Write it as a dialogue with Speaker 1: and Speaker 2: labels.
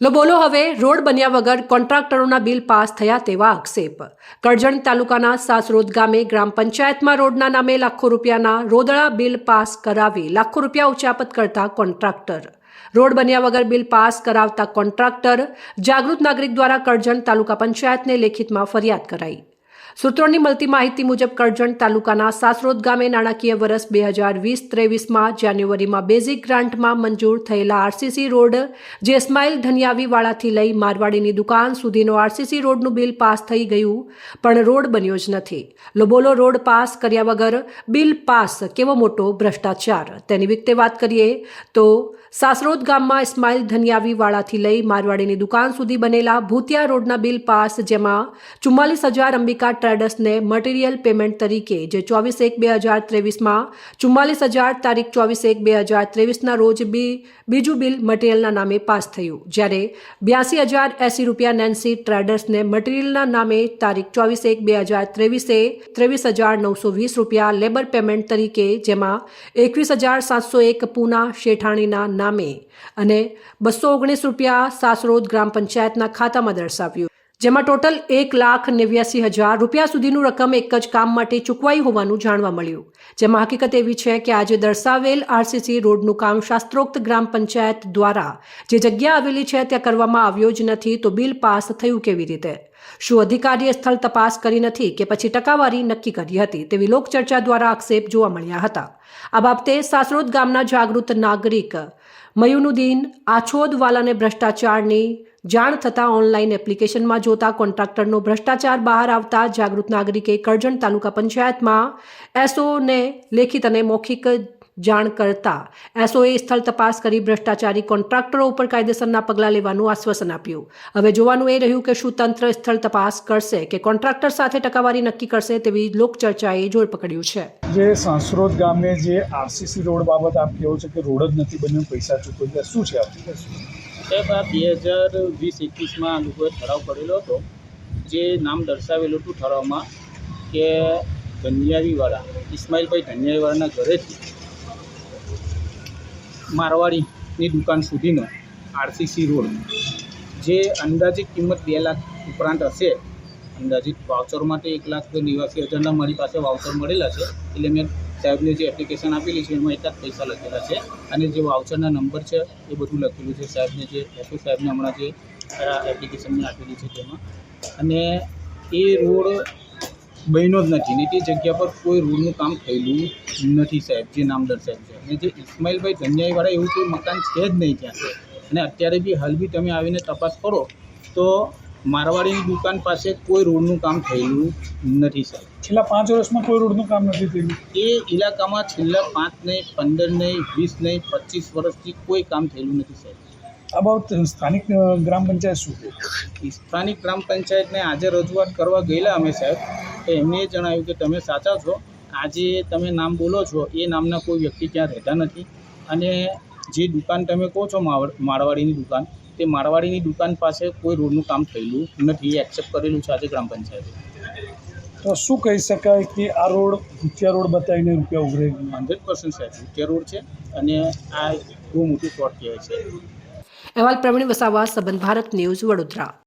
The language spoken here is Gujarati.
Speaker 1: લો બોલો હવે, રોડ બન્યા વગર કોન્ટ્રાક્ટરોના બિલ પાસ થયા તેવા આક્ષેપ. કરજણ તાલુકાના સાસરોદ ગામે ગ્રામ પંચાયતમાં રોડના નામે લાખો રૂપિયાના રોદળા બિલ પાસ કરાવી લાખો રૂપિયા ઉચાપત કરતા કોન્ટ્રાક્ટર. રોડ બન્યા વગર બિલ પાસ કરાવતા કોન્ટ્રાક્ટર જાગૃત નાગરિક દ્વારા કરજણ તાલુકા પંચાયતને લેખિતમાં ફરિયાદ કરાઈ. સૂત્રોની મળતી માહિતી મુજબ કરજણ તાલુકાના સાસરોદ ગામે નાણાકીય વર્ષ બે હજાર વીસ ત્રેવીસમાં જાન્યુઆરીમાં બેઝિક ગ્રાન્ટમાં મંજૂર થયેલા આરસીસી રોડ જે ઇસ્માઇલ ધનિયાવીવાળાથી લઈ મારવાડીની દુકાન સુધીનો આરસીસી રોડનું બિલ પાસ થઈ ગયું, પણ રોડ બન્યો જ નથી. લોબોલો રોડ પાસ કર્યા વગર બિલ પાસ કેવો મોટો ભ્રષ્ટાચાર? તેની વિગતે વાત કરીએ તો સાસરોદ ગામમાં ઇસ્માઇલ ધનિયાવીવાળાથી લઈ મારવાડીની દુકાન સુધી બનેલા ભૂતિયા રોડના બિલ પાસ, જેમાં ચુમ્માલીસ હજાર અંબિકા ટ્રેડર્સને મટીરીયલ પેમેન્ટ તરીકે જે ચોવીસ એક બે હજાર ત્રેવીસમાં ચુમ્માલીસ હજાર તારીખ ચોવીસ એક બે હજાર ત્રેવીસના રોજ બી બીજું બિલ મટીરિયલના નામે પાસ થયું. જ્યારે બ્યાસી હજાર એંસી રૂપિયા નેન્સી ટ્રેડર્સને મટીરીયલના નામે તારીખ ચોવીસ એક બે હજાર ત્રેવીસે ત્રેવીસ હજાર નવસો વીસ રૂપિયા લેબર પેમેન્ટ તરીકે જેમાં એકવીસ હજાર સાતસો એક પૂના શેઠાણીના નામે અને બસો ઓગણીસ રૂપિયા સાસરોદ ગ્રામ પંચાયતના ખાતામાં દર્શાવ્યું. જેમાં ટોટલ એક લાખ નેવ્યાસી હજાર રૂપિયા સુધીનું રકમ એક જ કામ માટે ચૂકવાઈ હોવાનું જાણવા મળ્યું. જેમાં હકીકત એવી છે કે આજે દર્શાવેલ આરસીસી રોડનું કામ શાસ્ત્રોક્ત ગ્રામ પંચાયત દ્વારા જે જગ્યા આવેલી છે ત્યાં કરવામાં આવ્યો જ નથી તો બિલ પાસ થયું કેવી રીતે? શું અધિકારીએ સ્થળ તપાસ કરી નથી કે પછી ટકાવારી નક્કી કરી હતી તેવી લોકચર્ચા દ્વારા આક્ષેપ જોવા મળ્યા હતા. આ બાબતે સાસરોદ ગામના જાગૃત નાગરિક મયુનુદ્દીન આછોદવાલાને ભ્રષ્ટાચારની જાણ થતાં ઓનલાઈન એપ્લિકેશનમાં જોતા કોન્ટ્રાક્ટરનો ભ્રષ્ટાચાર બહાર આવતા જાગૃત નાગરિકે કરજણ તાલુકા પંચાયતમાં એસઓને લેખિત અને મૌખિક જાણ કરતા એસઓએ સ્થળ તપાસ કરી ભ્રષ્ટાચારી કોન્ટ્રાક્ટરો ઉપર કાયદેસરના પગલાં લેવાનું આશ્વાસન આપ્યું. હવે જોવાનું એ રહ્યું કે શું તંત્ર સ્થળ તપાસ કરશે કે કોન્ટ્રાક્ટર સાથે ટકાવારી નક્કી કરશે તેવી લોકચર્ચાએ જોર પકડ્યું છે.
Speaker 2: જે સાંસરોદ ગામે જે આરસીસી રોડ બાબત આપ કેવો છે કે રોડ જ નથી બન્યો પૈસા ચૂકવ્યા શું છે
Speaker 3: સાહેબ આ બે હજાર વીસ એકવીસમાં આ લોકોએ ઠરાવ કરેલો હતો. જે નામ દર્શાવેલું હતું ઠરાવમાં કે ધન્યારીવાળા ઇસ્માઇલભાઈ ધન્યારીવાળાના ઘરેથી મારવાડીની દુકાન સુધીનો આરસીસી રોડ, જે અંદાજિત કિંમત બે લાખ ઉપરાંત હશે. અંદાજિત વાઉચર માટે એક લાખ નેવાસી હજારના મારી પાસે વાઉચર મળેલા છે. એટલે મેં સાહેબને જે એપ્લિકેશન આપેલી છે, એમાં એટલા જ પૈસા લખેલા છે. અને જે વાઉચરના નંબર છે, એ બધું લખેલું છે સાહેબને જે એસઓ સાહેબને હમણાં જે એપ્લિકેશનને આપેલી છે તેમાં. અને એ રોડ બન્યો જ નથી. ને તે જગ્યા પર કોઈ રોડનું કામ થયેલું નથી સાહેબ જે નામદર સાહેબ છે. અને જે ઇસ્માઇલભાઈ ધન્યાઈવાળા એવું કોઈ મકાન છે જ નહીં ત્યાં. અને અત્યારે બી હાલ બી તમે આવીને તપાસ કરો તો મારવાડીની દુકાન પાસે કોઈ રોડનું કામ થયેલું નથી સાહેબ.
Speaker 2: છેલ્લા પાંચ વર્ષમાં કોઈ રોડનું કામ નથી થયેલું?
Speaker 3: એ ઇલાકામાં છેલ્લા પાંચ નહીં પંદર નહીં વીસ નહીં પચીસ વર્ષથી કોઈ કામ થયેલું નથી સાહેબ.
Speaker 2: આ બાબત સ્થાનિક ગ્રામ પંચાયત શું?
Speaker 3: સ્થાનિક ગ્રામ પંચાયતને આજે રજૂઆત કરવા ગયેલા અમે સાહેબ. તો એમને જણાવ્યું કે તમે સાચા છો. આજે તમે નામ બોલો છો એ નામના કોઈ વ્યક્તિ ત્યાં રહેતા નથી. અને જે દુકાન તમે કહો છો મારવાડીની દુકાન તે મારવાડીની દુકાન પાસે કોઈ રોડનું કામ થયેલું નથી એ એક્સેપ્ટ કરેલું છે આજે ગ્રામ પંચાયતે.
Speaker 2: તો શું કહી શકાય કે આ રોડ ભૂતિયા રોડ બતાવીને રૂપિયા ઉઘરે
Speaker 3: હંડ્રેડ પર્સન્ટ સાહેબ રૂપિયા રોડ છે અને આ બહુ મોટું ફ્રોડ કહેવાય છે.
Speaker 1: અહેવાલ પ્રવીણ વસાવા સંબંધ ભારત ન્યૂઝ વડોદરા.